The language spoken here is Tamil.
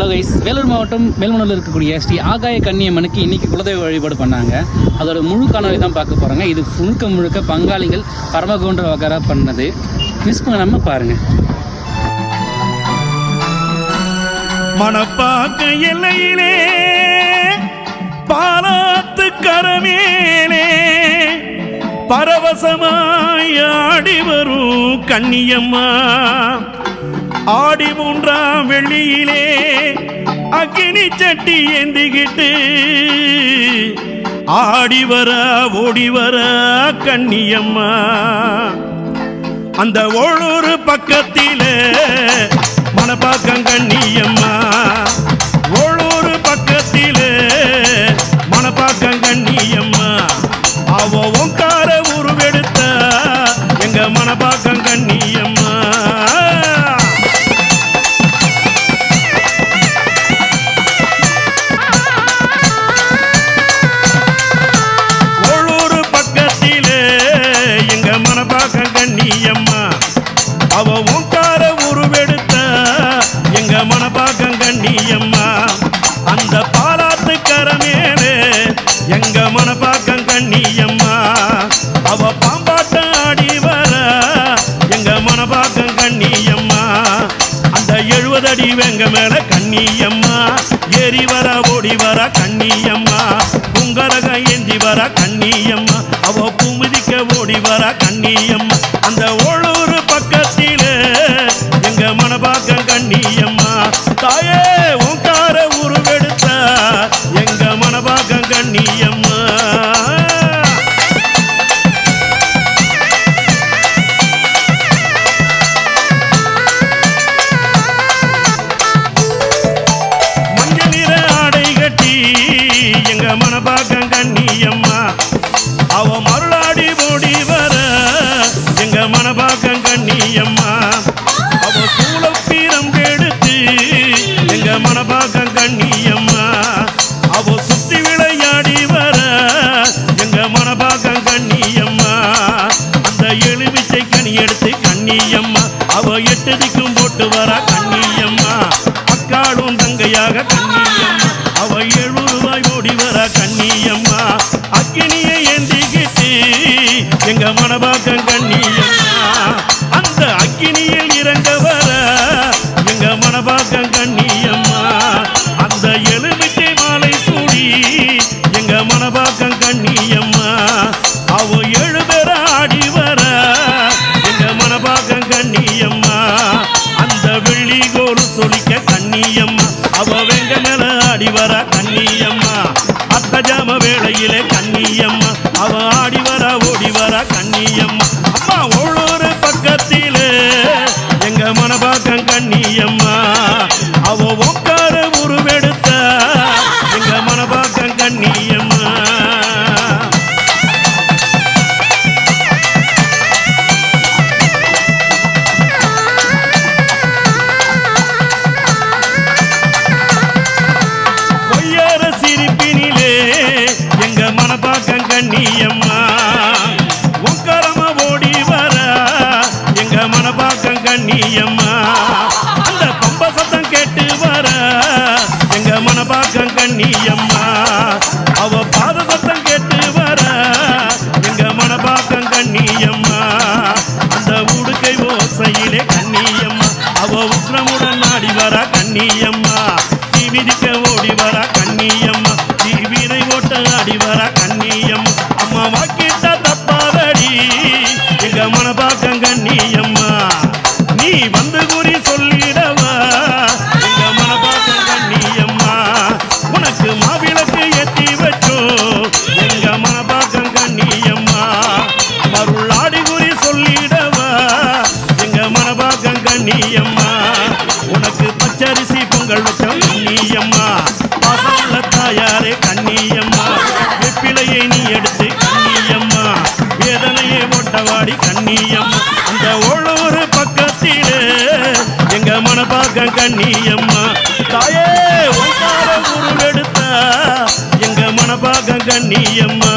ஹலோ கைஸ் வேலூர் மாவட்டம் மேல்மனூரில் இருக்கக்கூடிய ஸ்ரீ ஆகாய கன்னியம்மனுக்கு இன்னைக்கு குலதெய்வ வழிபாடு பண்ணாங்க. அதோட முழு காணொலி தான் பார்க்க போகிறாங்க இது முழுக்க முழுக்க பங்காளிகள் பரமகோன்ற வகரா பண்ணது. மிஸ் பண்ணாமல் பாருங்கள் மணப்பாக்க எல்லையிலே பாலாத்து கரமேலே பரவசமாய் ஆடி வரும் கன்னியம்மா. ஆடி மூன்றாம் வெள்ளியிலே அக்கினி சட்டி ஏந்திக்கிட்டு ஆடி வர ஓடி வர கண்ணியம்மா அந்த ஒழூர் பக்கத்தில மணப்பாக்கம் கண்ணியம்மா ஒழூர் பக்கத்தில மணப்பாக்கம் கண்ணி அவ ஓங்கார உருவெடுத்த எங்க மணப்பாக்கம் கண்ணியம்மா அந்த பாலாத்து கரமேலே எங்க மணப்பாக்கம் கண்ணியம்மா அவ பாம்பாட்டம் ஆடி வர எங்க மணப்பாக்கம் கண்ணியம்மா அந்த எழுபது அடி வெங்க மேல கண்ணியம்மா ஏறி வர ஓடி வர கண்ணியம்மா உங்கரக ஏந்தி வர கண்ணியம்மா அவ பூமிதிக்க ஓடி வர கண்ணியம்மா எங்க மனப்பாக்கம் கண்ணியம்மா. அவ மருளாடி ஓடி வர எங்க மனப்பாக்கம் கண்ணியம்மா. அவ சூழப்பீரம் கெடுத்து எங்க மனப்பாக்கம் கண்ணியம்மா. அவ சுத்தி விளையாடி வர எங்க மனப்பாக்கம் கண்ணியம்மா. அந்த எலுமிச்சை கனி எடுத்து கண்ணியம்மா. வர எங்க மனபாக்கம் கண்ணியம்மா அந்த எலுமிச்சை மாலை சூடி எங்க மனபாக்கம் கண்ணியம்மா அவ ஏழு பேர ஆடி வர எங்க மனபாக்கம் கண்ணியம்மா அந்த வெள்ளி கோரு சொலிக்க கண்ணியம்மா அவ வெங்க மேல ஆடி வர கண்ணியம்மா அத்த ஜாம வேளையிலே மனப்பாக்கம் அம்மா அவ பாத சத்தம் கேட்டு வர எங்க மனபாக்கம் கண்ணியம்மா. அந்த உடுக்கை ஓசையிலே கண்ணியம்மா. அவ உக்ரமுடன் நாடி வர கண்ணியம்மா. தீ மிதிக்க ஓடி வர கண்ணியம்மா. தீ வீரை ஓட்ட ஆடி வர கண்ணியம்மா. எங்க கண்ணியம்மா. தாயே உங்கார உருவெடுத்த எங்க மனப்பாக்கம் கண்ணியம்மா.